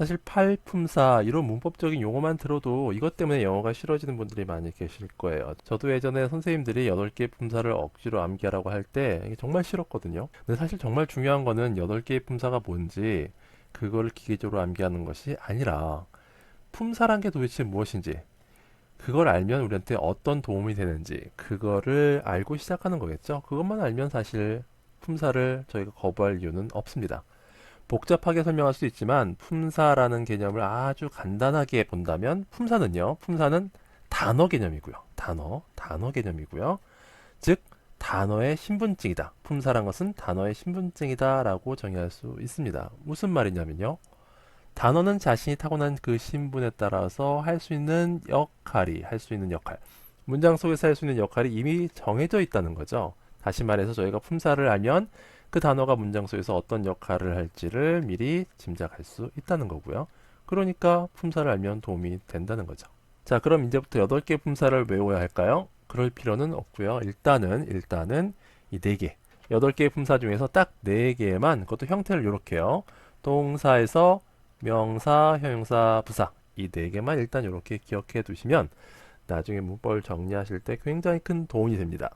사실 팔품사 이런 문법적인 용어만 들어도 이것 때문에 영어가 싫어지는 분들이 많이 계실 거예요. 저도 예전에 선생님들이 8개의 품사를 억지로 암기하라고 할 때 이게 정말 싫었거든요. 근데 사실 정말 중요한 거는 8개의 품사가 뭔지 그거를 기계적으로 암기하는 것이 아니라 품사란 게 도대체 무엇인지 그걸 알면 우리한테 어떤 도움이 되는지 그거를 알고 시작하는 거겠죠. 그것만 알면 사실 품사를 저희가 거부할 이유는 없습니다. 복잡하게 설명할 수 있지만 품사라는 개념을 아주 간단하게 본다면 품사는요. 품사는 단어 개념이고요. 단어, 단어 개념이고요. 즉 단어의 신분증이다. 품사란 것은 단어의 신분증이다라고 정의할 수 있습니다. 무슨 말이냐면요. 단어는 자신이 타고난 그 신분에 따라서 할 수 있는 역할이 할 수 있는 역할. 문장 속에서 할 수 있는 역할이 이미 정해져 있다는 거죠. 다시 말해서 저희가 품사를 알면 그 단어가 문장 속에서 어떤 역할을 할지를 미리 짐작할 수 있다는 거고요. 그러니까 품사를 알면 도움이 된다는 거죠. 자, 그럼 이제부터 8개 품사를 외워야 할까요? 그럴 필요는 없고요. 일단은 일단은 이 4개. 8개의 품사 중에서 딱 4개만 그것도 형태를 이렇게요. 동사에서 명사, 형용사, 부사 이 4개만 일단 이렇게 기억해 두시면 나중에 문법을 정리하실 때 굉장히 큰 도움이 됩니다.